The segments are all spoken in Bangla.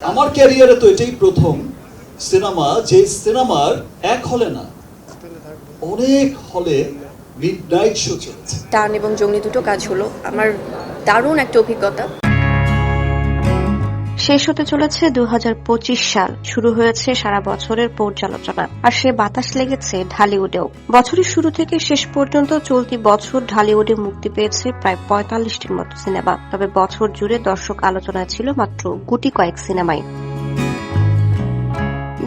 আমার ক্যারিয়ারে তো এটাই প্রথম সিনেমা যে সিনেমার এক হলে না, অনেক হলে মিড নাইট শো চলেছে। টান এবং জঙ্গলি দুটো কাজ হলো। আমার দারুণ একটা অভিজ্ঞতা। শেষ হতে চলেছে দু হাজার পঁচিশ সাল। শুরু হয়েছে সারা বছরের পর্যালোচনা আর সে বাতাস লেগেছে ঢালিউডেও। বছরের শুরু থেকে শেষ পর্যন্ত চলতি বছর ঢালিউডে মুক্তি পেয়েছে প্রায় পঁয়তাল্লিশটির মতো সিনেমা। তবে বছর জুড়ে দর্শক আলোচনায় ছিল মাত্র গুটি কয়েক সিনেমায়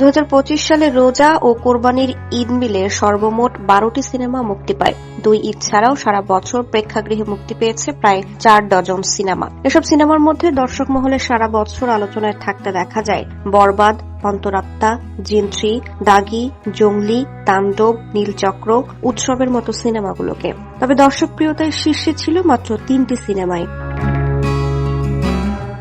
দু হাজার পঁচিশ সালে রোজা ও কোরবানির ঈদ মিলে সর্বমোট বারোটি সিনেমা মুক্তি পায়। দুই ঈদ ছাড়াও সারা বছর প্রেক্ষাগৃহে মুক্তি পেয়েছে প্রায় চার ডজন সিনেমা। এসব সিনেমার মধ্যে দর্শক মহলে সারা বছর আলোচনায় থাকতে দেখা যায়। বরবাদ, অন্তরাত্মা, জিন্ত্রি, দাগি, জঙ্গলি, তাণ্ডব, নীলচক্র উৎসবের মতো সিনেমাগুলোকে। তবে দর্শকপ্রিয়তায় শীর্ষে ছিল মাত্র তিনটি সিনেমায়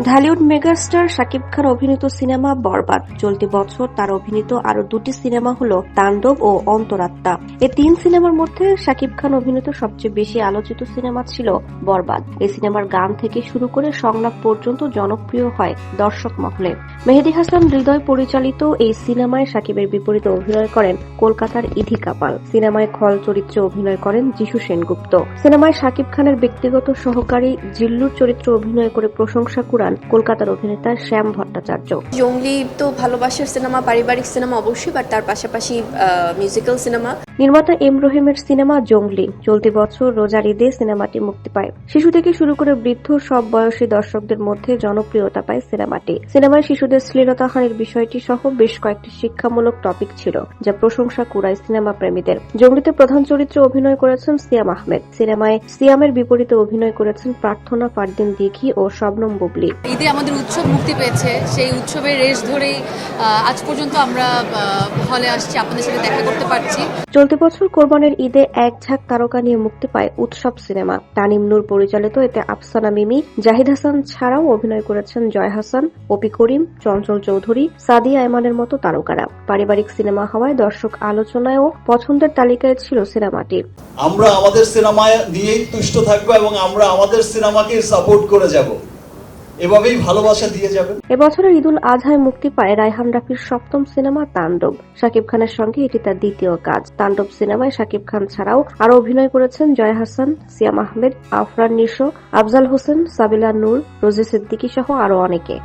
ঢালিউড মেগাস্টার শাকিব খান অভিনীত সিনেমা বরবাদ। চলতি বছর তার অভিনীত আরও দুটি সিনেমা হলো তাণ্ডব ও অন্তরাত্মা। এই তিন সিনেমার মধ্যে শাকিব খান অভিনীত সবচেয়ে বেশি আলোচিত সিনেমা ছিল বরবাদ। এই সিনেমার গান থেকে শুরু করে সংলাপ পর্যন্ত জনপ্রিয় হয় দর্শক মহলে। মেহেদি হাসান হৃদয় পরিচালিত এই সিনেমায় শাকিবের বিপরীতে অভিনয় করেন কলকাতার ইধি কাপাল। সিনেমায় খল চরিত্রে অভিনয় করেন যিশু সেনগুপ্ত। সিনেমায় শাকিব খানের ব্যক্তিগত সহকারী জিল্লুর চরিত্রে অভিনয় করে প্রশংসা কুড়ান কলকাতার অভিনেতা শ্যাম ভট্টাচার্য। জঙ্গলি তো ভালোবাসার সিনেমা পারিবারিক সিনেমা অবশ্যই বাট তার পাশাপাশি মিউজিক্যাল সিনেমা নির্মাতা এম রহিমের সিনেমা জঙ্গলি। চলতি বছর রোজার ঈদে সিনেমাটি মুক্তি পায়। শিশু থেকে শুরু করে বৃদ্ধ সব বয়সী দর্শকদের মধ্যে জনপ্রিয়তা পায় সিনেমাটি। সিনেমায় শিশুদের শ্লীলতাহানির বিষয়টি সহ বেশ কয়েকটি শিক্ষামূলক টপিক ছিল যা প্রশংসা কুড়ায় সিনেমা প্রেমীদের। জঙ্গলিতে প্রধান চরিত্রে অভিনয় করেছেন সিয়াম আহমেদ। সিনেমায় সিয়ামের বিপরীতে অভিনয় করেছেন প্রার্থনা ফারদিন দিঘি ও শবনম বুবলি। ঈদে আমাদের উৎসব মুক্তি পেয়েছে। সেই উৎসবের রেশ ধরেই আজ পর্যন্ত আমরা হলে আসছি আপনাদের সাথে দেখা করতে পারছি। চলতি বছর কোরবানের ঈদে এক ঝাঁক তারকা নিয়ে মুক্তি পায় উৎসব সিনেমা। তানিম নূর পরিচালিত এতে আফসানা মিমি জাহিদ হাসান ছাড়াও অভিনয় করেছেন জয় হাসান অপি করিম চঞ্চল চৌধুরী সাদিয়া আয়মানের মতো তারকারা। পারিবারিক সিনেমা হওয়ায় দর্শক আলোচনায়ও পছন্দের তালিকায় ছিল সিনেমাটি। আমরা আমাদের সিনেমায় নিয়েই তুষ্ট থাকব এবং আমরা আমাদের সিনেমাকে সাপোর্ট করে যাব। এভাবেই ভালোবাসা দিয়ে যাবেন। এবছরের ঈদুল আজহায় মুক্তি পায় রায়হান রাফির সপ্তম সিনেমা তাণ্ডব। শাকিব খানের সঙ্গে এটি তার দ্বিতীয় কাজ। তাণ্ডব সিনেমায় শাকিব খান ছাড়াও আরও অভিনয় করেছেন জয় হাসান, সিয়াম আহমেদ, আফরান নিশো, আফজাল হোসেন, সাবিলা নূর, রোজি সিদ্দিকী সহ আরও অনেকে।